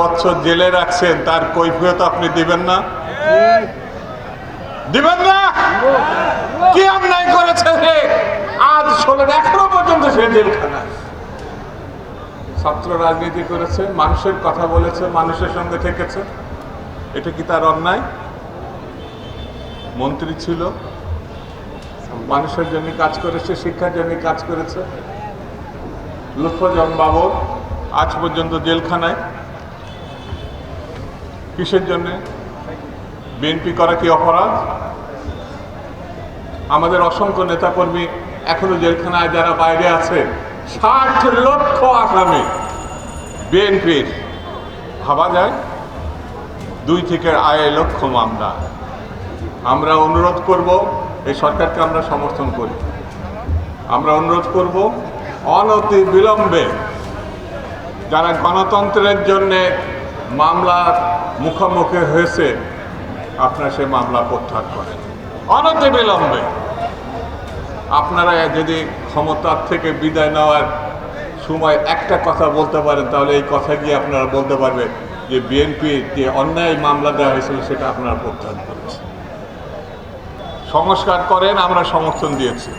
বছর জেলে রাখছেন, তার কৈফিয়ত আপনি দিবেন না? দিবেন না? কি অন্যায় করেছে সে? আজ ষোলো, এখনও পর্যন্ত সে জেলখানায় ছাত্র রাজনীতি করেছে, মানুষের কথা বলেছে, মানুষের সঙ্গে থেকেছে। এটা কি তার অন্যায়? মন্ত্রী ছিল, মানুষের জন্য কাজ করেছে, শিক্ষার জন্য কাজ করেছে। লুৎফজন বাবর আজ পর্যন্ত জেলখানায়। কিসের জন্যে? বিএনপি করা কি অপরাধ? আমাদের অসংখ্য নেতাকর্মী এখনও জেলখানায় যারা বাইরে আছে, ষাট লক্ষ আসামি বিএনপির। ভাবা যায়? দুই থেকে আড়াই লক্ষ মামলা। আমরা অনুরোধ করব, এই সরকারকে আমরা সমর্থন করি। আমরা অনুরোধ করব অনতি বিলম্বে যারা গণতন্ত্রের জন্যে মামলার মুখোমুখি হয়েছে, আপনারা সে মামলা প্রত্যাহার করেন। অনতি বিলম্বে। আপনারা যদি ক্ষমতার থেকে বিদায় নেওয়ার সময় একটা কথা বলতে পারেন, তাহলে এই কথা গিয়ে আপনারা বলতে পারবেন যে বিএনপি যে অন্যায় মামলা দেওয়া হয়েছিল, সেটা আপনারা প্রত্যাহার করেছে সংস্কার করেন, আমরা সমর্থন দিয়েছি।